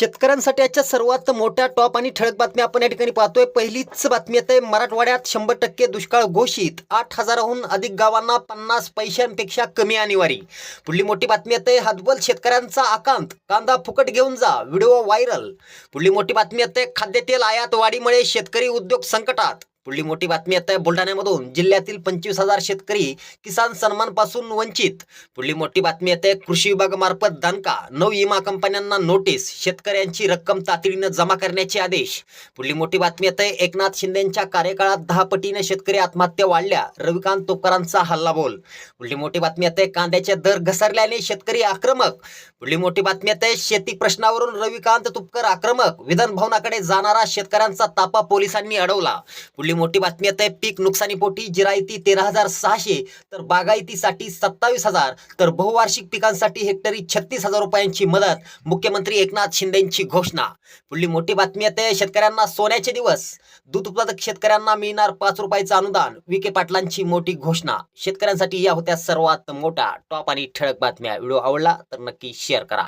शेतकऱ्यांसाठी आजच्या सर्वात मोठ्या टॉप आणि ठळक बातम्या आपण या ठिकाणी पाहतोय. पहिलीच बातमी येते मराठवाड्यात शंभर टक्के दुष्काळ घोषित. आठ हजाराहून अधिक गावांना पन्नास पैशांपेक्षा कमी अनिवारी. पुढली मोठी बातमी येते हदबल शेतकऱ्यांचा आकांत. कांदा फुकट घेऊन जा व्हिडिओ व्हायरल. पुढली मोठी बातमी येते खाद्यतेल आयात वाढीमुळे शेतकरी उद्योग संकटात. पुढली मोठी बातमी येते बुलढाण्यामधून. जिल्ह्यातील पंचवीस हजार शेतकरी किसान सन्मानपासून वंचित. पुढली मोठी बातमी येते कृषी विभागामार्फत दणका नऊ विमा कंपन्यांना नोटीस. शेतकऱ्यांची रक्कम तातडीनं जमा करण्याचे आदेश. पुढली मोठी बातमी येते एकनाथ शिंदेच्या कार्यकाळात दहा पटीने शेतकरी आत्महत्या वाढल्या. रविकांत तोपकरांचा हल्लाबोल. पुढली मोठी बातमी येते कांद्याचे दर घसरल्याने शेतकरी आक्रमक. पुढली मोठी बातमी येते शेती प्रश्नावरून रविकांत तुपकर आक्रमक. विधान भवनाकडे जाणारा शेतकऱ्यांचा तापा पोलिसांनी अडवला. पुढली मोठी बातमी आहे पीक नुकसानीपोटी जिरायती तेरा हजार सहाशे तर बागायतीसाठी सत्तावीस हजार तर बहुवार्षिक पिकांसाठी हेक्टरी छत्तीस हजार रुपयांची मदत मुख्यमंत्री एकनाथ शिंदेची घोषणा. पुढली मोठी बातमी येते शेतकऱ्यांना सोन्याचे दिवस दूध उत्पादक शेतकऱ्यांना मिळणार पाच रुपयाचं अनुदान विखे पाटलांची मोठी घोषणा. शेतकऱ्यांसाठी या होत्या सर्वात मोठ्या टॉप आणि ठळक बातम्या. व्हिडिओ आवडला तर नक्की शेअर करा.